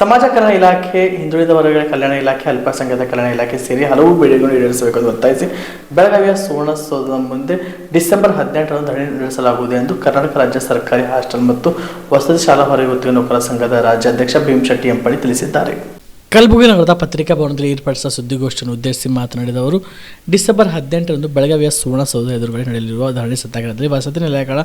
ಸಮಾಜ ಕಲ್ಯಾಣ ಇಲಾಖೆ, ಹಿಂದುಳಿದ ವರ್ಗಗಳ ಕಲ್ಯಾಣ ಇಲಾಖೆ, ಅಲ್ಪಸಂಖ್ಯಾತ ಕಲ್ಯಾಣ ಇಲಾಖೆ ಸೇರಿ ಹಲವು ಬೇಡಿಕೆಗಳನ್ನು ಈಡೇರಿಸಬೇಕೆಂದು ಒತ್ತಾಯಿಸಿ ಬೆಳಗಾವಿಯ ಸುವರ್ಣಸೌಧದ ಮುಂದೆ ಡಿಸೆಂಬರ್ ಹದಿನೆಂಟರಂದು ಧರಣಿ ನಡೆಸಲಾಗುವುದು ಎಂದು ಕರ್ನಾಟಕ ರಾಜ್ಯ ಸರ್ಕಾರಿ ಹಾಸ್ಟೆಲ್ ಮತ್ತು ವಸತಿ ಶಾಲಾ ಹೊರಗೆ ನೌಕರ ಸಂಘದ ರಾಜ್ಯಾಧ್ಯಕ್ಷ ಭೀಮಶೆಟ್ಟಿ ಎಂಪಳ್ಳಿ ತಿಳಿಸಿದ್ದಾರೆ. ಕಲಬುರಗಿ ನಗರದ ಪತ್ರಿಕಾ ಭವನದಲ್ಲಿ ಏರ್ಪಡಿಸಿದ ಸುದ್ದಿಗೋಷ್ಠಿಯನ್ನು ಉದ್ದೇಶಿಸಿ ಮಾತನಾಡಿದ ಅವರು, ಡಿಸೆಂಬರ್ ಹದಿನೆಂಟರಂದು ಬೆಳಗಾವಿಯ ಸುವರ್ಣಸೌಧ ಎದುರುಗಡೆ ನಡೆಯಲಿರುವ ಧರಣಿ ಸತ್ಯಾಗ್ರಹದಲ್ಲಿ ವಸತಿ ನಿಲಯಗಳ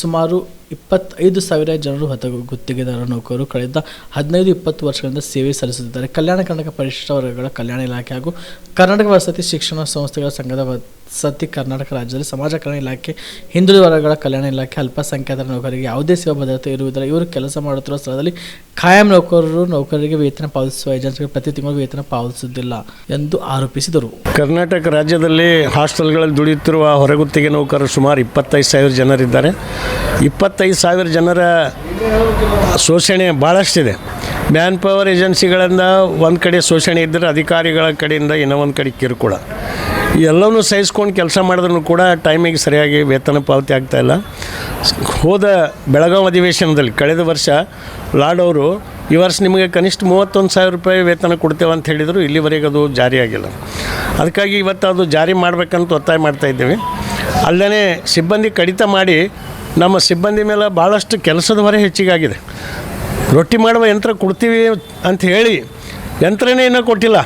ಸುಮಾರು ಇಪ್ಪತ್ತೈದು ಸಾವಿರ ಜನರು ಹೊತ್ತ ಗುತ್ತಿಗೆದಾರ ನೌಕರರು ಕಳೆದ ಹದಿನೈದು ಇಪ್ಪತ್ತು ವರ್ಷಗಳಿಂದ ಸೇವೆ ಸಲ್ಲಿಸುತ್ತಿದ್ದಾರೆ. ಕಲ್ಯಾಣ ಕರ್ನಾಟಕ ಪರಿಶಿಷ್ಟ ವರ್ಗಗಳ ಕಲ್ಯಾಣ ಇಲಾಖೆ ಹಾಗೂ ಕರ್ನಾಟಕ ವಸತಿ ಶಿಕ್ಷಣ ಸಂಸ್ಥೆಗಳ ಸಂಘದ ವಸತಿ ಕರ್ನಾಟಕ ರಾಜ್ಯದಲ್ಲಿ ಸಮಾಜ ಕಲ್ಯಾಣ ಇಲಾಖೆ ಹಿಂದುಳಿದ ವರ್ಗಗಳ ಕಲ್ಯಾಣ ಇಲಾಖೆ ಅಲ್ಪಸಂಖ್ಯಾತರ ನೌಕರರಿಗೆ ಯಾವುದೇ ಸೇವಾ ಭದ್ರತೆ ಇರುವುದಿಲ್ಲ. ಇವರು ಕೆಲಸ ಮಾಡುತ್ತಿರುವ ಸ್ಥಳದಲ್ಲಿ ಖಾಯಂ ನೌಕರರು, ನೌಕರರಿಗೆ ವೇತನ ಪಾವತಿಸುವ ಏಜೆನ್ಸಿಗಳು ಪ್ರತಿ ತಿಂಗಳು ವೇತನ ಪಾವತಿಸುವುದಿಲ್ಲ ಎಂದು ಆರೋಪಿಸಿದರು. ಕರ್ನಾಟಕ ರಾಜ್ಯದಲ್ಲಿ ಹಾಸ್ಟೆಲ್ಗಳಲ್ಲಿ ದುಡಿಯುತ್ತಿರುವ ಹೊರಗುತ್ತಿಗೆ ನೌಕರರು ಸುಮಾರು ಇಪ್ಪತ್ತೈದು ಸಾವಿರ ಜನರಿದ್ದಾರೆ. ಇಪ್ಪತ್ತೈದು ಸಾವಿರ ಜನರ ಶೋಷಣೆ ಭಾಳಷ್ಟಿದೆ ಮ್ಯಾನ್ ಪವರ್ ಏಜೆನ್ಸಿಗಳಿಂದ ಒಂದು ಕಡೆ ಶೋಷಣೆ ಇದ್ದರೆ ಅಧಿಕಾರಿಗಳ ಕಡೆಯಿಂದ ಇನ್ನೂ ಒಂದು ಕಡೆ ಕಿರುಕುಳ. ಎಲ್ಲವನ್ನೂ ಸಹಿಸ್ಕೊಂಡು ಕೆಲಸ ಮಾಡಿದ್ರೂ ಕೂಡ ಟೈಮಿಗೆ ಸರಿಯಾಗಿ ವೇತನ ಪಾವತಿ ಆಗ್ತಾಯಿಲ್ಲ ಹೋದ ಬೆಳಗಾವಿ ಅಧಿವೇಶನದಲ್ಲಿ ಕಳೆದ ವರ್ಷ ಲಾಡ್ ಅವರು, ಈ ವರ್ಷ ನಿಮಗೆ ಕನಿಷ್ಠ ಮೂವತ್ತೊಂದು ಸಾವಿರ ರೂಪಾಯಿ ವೇತನ ಕೊಡ್ತೇವೆ ಅಂತ ಹೇಳಿದರು, ಇಲ್ಲಿವರೆಗೆ ಅದು ಜಾರಿಯಾಗಿಲ್ಲ ಅದಕ್ಕಾಗಿ ಇವತ್ತು ಅದು ಜಾರಿ ಮಾಡಬೇಕಂತ ಒತ್ತಾಯ ಮಾಡ್ತಾ ಇದ್ದೇವೆ. ಅಲ್ಲದೆ ಸಿಬ್ಬಂದಿ ಕಡಿತ ಮಾಡಿ ನಮ್ಮ ಸಿಬ್ಬಂದಿ ಮೇಲೆ ಭಾಳಷ್ಟು ಕೆಲಸದ ಹೊರೆ ಹೆಚ್ಚಿಗಾಗಿದೆ. ರೊಟ್ಟಿ ಮಾಡುವ ಯಂತ್ರ ಕೊಡ್ತೀವಿ ಅಂತ ಹೇಳಿ ಯಂತ್ರನೇ ಇನ್ನೂ ಕೊಟ್ಟಿಲ್ಲ.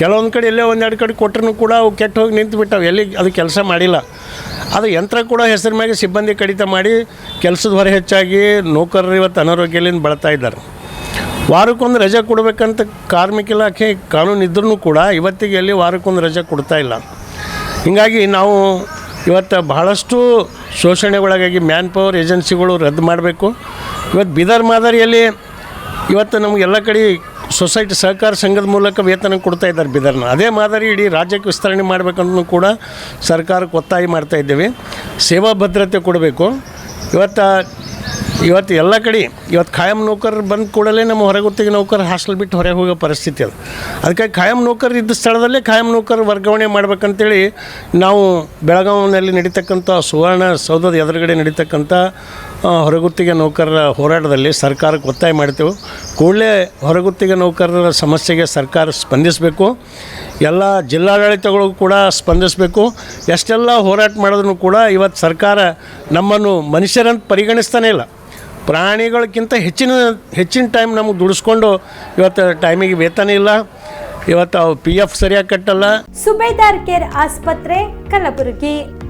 ಕೆಲವೊಂದು ಕಡೆ ಎಲ್ಲೇ ಒಂದೆರಡು ಕಡೆ ಕೊಟ್ಟರು ಕೂಡ ಅವು ಕೆಟ್ಟು ಹೋಗಿ ನಿಂತು ಬಿಟ್ಟವು ಎಲ್ಲಿ ಅದು ಕೆಲಸ ಮಾಡಿಲ್ಲ. ಅದು ಯಂತ್ರ ಕೂಡ ಹೆಸರು ಮ್ಯಾಗೆ ಸಿಬ್ಬಂದಿ ಕಡಿತ ಮಾಡಿ ಕೆಲಸದ ಹೊರೆ ಹೆಚ್ಚಾಗಿ ನೌಕರರು ಇವತ್ತು ಅನಾರೋಗ್ಯದಿಂದ ಬಳತಾ ಇದ್ದಾರೆ. ವಾರಕ್ಕೊಂದು ರಜೆ ಕೊಡಬೇಕಂತ ಕಾರ್ಮಿಕ ಇಲಾಖೆ ಕಾನೂನು ಇದ್ರೂ ಕೂಡ ಇವತ್ತಿಗೆ ಎಲ್ಲಿ ವಾರಕ್ಕೊಂದು ರಜೆ ಕೊಡ್ತಾ ಇಲ್ಲ. ಹೀಗಾಗಿ ನಾವು ಇವತ್ತು ಬಹಳಷ್ಟು ಶೋಷಣೆ ಒಳಗಾಗಿ ಮ್ಯಾನ್ ಪವರ್ ಏಜೆನ್ಸಿಗಳು ರದ್ದು ಮಾಡಬೇಕು. ಇವತ್ತು ಬೀದರ್ ಮಾದರಿಯಲ್ಲಿ ಇವತ್ತು ನಮಗೆಲ್ಲ ಕಡೆ ಸೊಸೈಟಿ ಸಹಕಾರ ಸಂಘದ ಮೂಲಕ ವೇತನ ಕೊಡ್ತಾ ಇದ್ದಾರೆ ಬಿದರ್ನ. ಅದೇ ಮಾದರಿ ಇಡೀ ರಾಜ್ಯಕ್ಕೆ ವಿಸ್ತರಣೆ ಮಾಡಬೇಕಂದ್ರೂ ಕೂಡ ಸರ್ಕಾರಕ್ಕೆ ಒತ್ತಾಯ ಮಾಡ್ತಾ ಇದ್ದೇವೆ. ಸೇವಾ ಭದ್ರತೆ ಕೊಡಬೇಕು. ಇವತ್ತು ಇವತ್ತು ಎಲ್ಲ ಕಡೆ, ಇವತ್ತು ಖಾಯಂ ನೌಕರರು ಬಂದ ಕೂಡಲೇ ನಮ್ಮ ಹೊರಗುತ್ತಿಗೆ ನೌಕರ ಹಾಸ್ಟೆಲ್ ಬಿಟ್ಟು ಹೊರಗೆ ಹೋಗೋ ಪರಿಸ್ಥಿತಿ ಅದು. ಅದಕ್ಕಾಗಿ ಖಾಯಂ ನೌಕರರು ಇದ್ದ ಸ್ಥಳದಲ್ಲೇ ಖಾಯಂ ನೌಕರ ವರ್ಗಾವಣೆ ಮಾಡ್ಬೇಕಂತೇಳಿ ನಾವು ಬೆಳಗಾವಿನಲ್ಲಿ ನಡೀತಕ್ಕಂಥ ಸುವರ್ಣ ಸೌಧದ ಎದುರುಗಡೆ ನಡೀತಕ್ಕಂಥ ಹೊರಗುತ್ತಿಗೆ ನೌಕರರ ಹೋರಾಟದಲ್ಲಿ ಸರ್ಕಾರಕ್ಕೆ ಒತ್ತಾಯ ಮಾಡ್ತೇವೆ. ಕೂಡಲೇ ಹೊರಗುತ್ತಿಗೆ ನೌಕರರ ಸಮಸ್ಯೆಗೆ ಸರ್ಕಾರ ಸ್ಪಂದಿಸಬೇಕು. ಎಲ್ಲ ಜಿಲ್ಲಾಡಳಿತಗಳು ಕೂಡ ಸ್ಪಂದಿಸಬೇಕು. ಎಷ್ಟೆಲ್ಲ ಹೋರಾಟ ಮಾಡಿದ್ರು ಕೂಡ ಇವತ್ತು ಸರ್ಕಾರ ನಮ್ಮನ್ನು ಮನುಷ್ಯರಂತ ಪರಿಗಣಿಸ್ತಾನೇ ಇಲ್ಲ. ಪ್ರಾಣಿಗಳಿಗಿಂತ ಹೆಚ್ಚಿನ ಹೆಚ್ಚಿನ ಟೈಮ್ ನಮಗೆ ದುಡಿಸ್ಕೊಂಡು ಇವತ್ತು ಟೈಮಿಗೆ ವೇತನ ಇಲ್ಲ. ಇವತ್ತು ಪಿ ಎಫ್ ಸರಿಯಾಗಿ ಕಟ್ಟಲ್ಲ. ಸುಬೇದಾರ್ ಕೇರ್ ಆಸ್ಪತ್ರೆ, ಕಲಬುರಗಿ.